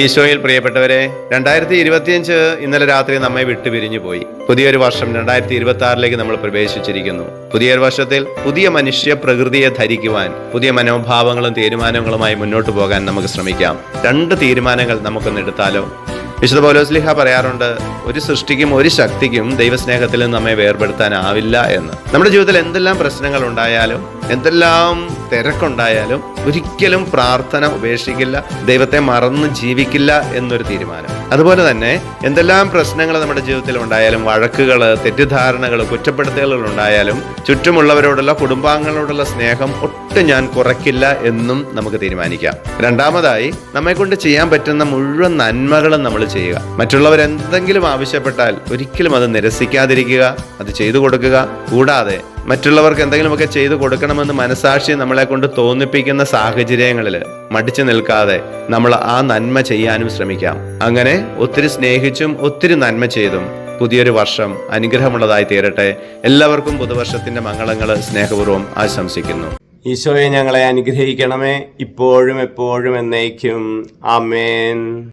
ഈശോയിൽ പ്രിയപ്പെട്ടവരെ രണ്ടായിരത്തി ഇരുപത്തിയഞ്ച് ഇന്നലെ രാത്രി നമ്മെ വിട്ടുപിരിഞ്ഞു പോയി. പുതിയൊരു വർഷം രണ്ടായിരത്തി ഇരുപത്തി ആറിലേക്ക് നമ്മൾ പ്രവേശിച്ചിരിക്കുന്നു. പുതിയൊരു വർഷത്തിൽ പുതിയ മനുഷ്യ പ്രകൃതിയെ ധരിക്കുവാൻ പുതിയ മനോഭാവങ്ങളും തീരുമാനങ്ങളുമായി മുന്നോട്ട് പോകാൻ നമുക്ക് ശ്രമിക്കാം. രണ്ട് തീരുമാനങ്ങൾ നമുക്കൊന്ന് എടുത്താലോ? വിശുദ്ധ പൗലോസ്ലിഹ പറയാറുണ്ട് ഒരു സൃഷ്ടിക്കും ഒരു ശക്തിക്കും ദൈവസ്നേഹത്തിൽ നമ്മെ വേർപെടുത്താനാവില്ല എന്ന്. നമ്മുടെ ജീവിതത്തിൽ എന്തെല്ലാം പ്രശ്നങ്ങൾ ഉണ്ടായാലും എന്തെല്ലാം തിരക്കുണ്ടായാലും ഒരിക്കലും പ്രാർത്ഥന ഉപേക്ഷിക്കില്ല ദൈവത്തെ മറന്ന് ജീവിക്കില്ല എന്നൊരു തീരുമാനം. അതുപോലെ തന്നെ എന്തെല്ലാം പ്രശ്നങ്ങൾ നമ്മുടെ ജീവിതത്തിൽ ഉണ്ടായാലും വഴക്കുകൾ തെറ്റിദ്ധാരണകൾ കുറ്റപ്പെടുത്തലുകൾ ഉണ്ടായാലും ചുറ്റുമുള്ളവരോടുള്ള കുടുംബാംഗങ്ങളോടുള്ള സ്നേഹം ഒട്ടും ഞാൻ കുറയ്ക്കില്ല എന്നും നമുക്ക് തീരുമാനിക്കാം. രണ്ടാമതായി നമ്മെ കൊണ്ട് ചെയ്യാൻ പറ്റുന്ന മുഴുവൻ നന്മകളും നമ്മൾ ചെയ്യുക. മറ്റുള്ളവർ എന്തെങ്കിലും ആവശ്യപ്പെട്ടാൽ ഒരിക്കലും അത് നിരസിക്കാതിരിക്കുക അത് ചെയ്തു കൊടുക്കുക. കൂടാതെ മറ്റുള്ളവർക്ക് എന്തെങ്കിലുമൊക്കെ ചെയ്തു കൊടുക്കണമെന്ന് മനസാക്ഷി നമ്മളെ കൊണ്ട് തോന്നിപ്പിക്കുന്ന സാഹചര്യങ്ങളിൽ മടിച്ചു നിൽക്കാതെ നമ്മൾ ആ നന്മ ചെയ്യാനും ശ്രമിക്കാം. അങ്ങനെ ഒത്തിരി സ്നേഹിച്ചും ഒത്തിരി നന്മ ചെയ്തും പുതിയൊരു വർഷം അനുഗ്രഹമുള്ളതായി തീരട്ടെ. എല്ലാവർക്കും പുതുവർഷത്തിന്റെ മംഗളങ്ങൾ സ്നേഹപൂർവം ആശംസിക്കുന്നു. ഈശോയെ ഞങ്ങളെ അനുഗ്രഹിക്കണമേ. ഇപ്പോഴും എപ്പോഴും എന്നേക്കും. ആമേൻ.